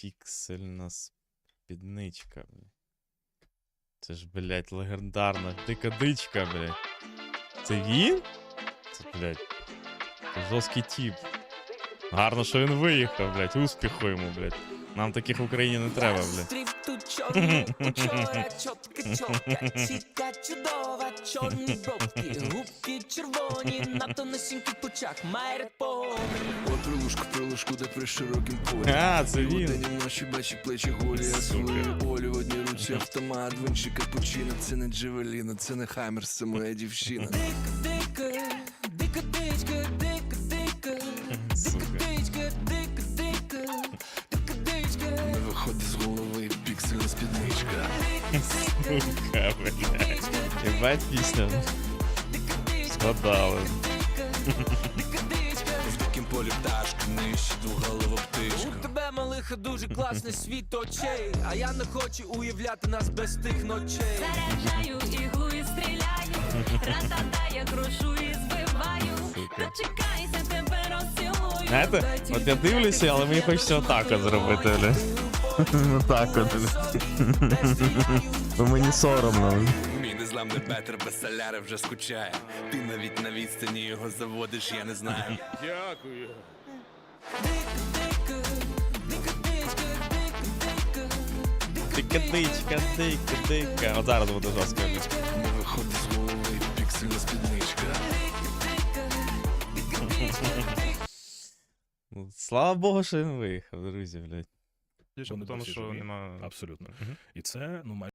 Піксельна спідничка, блядь. Це ж, блядь, легендарна дикадичка, блядь. Це він? Це, блядь. Це жорсткий тип. Гарно, що він виїхав, блядь. Успіху йому, блядь. Нам таких в Україні не треба, блядь. Стрів тут чорні, бровки, губки червоні, на тонесенький пучак, має репон. Прилушку, прилушку, де при широкім полі. А, це він. вдень, і вночі бачі плечі голі, а Сука. свою болю в одній руці автомат, в іншій капучино. Це не Джевеліна, це не Хаммерс, це моя дівчина. Дика, дика, дика, дичка, дика, дика, дика, дичка, дика, дика, дика, дичка. Не виходить з голови піксельна спідничка. Сука, блядь. Єбать пісня. Згадали. Пташка, нижче двоголова птичка. У тебе малиха дуже класний світ очей, а я не хочу уявляти нас без тих ночей. Заряджаю іглу і стріляю, рататая, крушу і збиваю. Дочекайся, тебе розцілую. Знаєте, от я дивлюся, але мені хочеться отак зробити. Ну от, мені соромно. Мій незламний бетер без соляри вже скучає. Ти навіть на відстані його заводиш, я не знаю. Дякую. Дика-дичка, дика-дика. От зараз буде жорстко. Не виходить з голови піксельна спідничка. Ну, Слава Богу, що він виїхав, друзі, блядь. Вони тому, що живі. нема. Абсолютно. Мгм. І це ну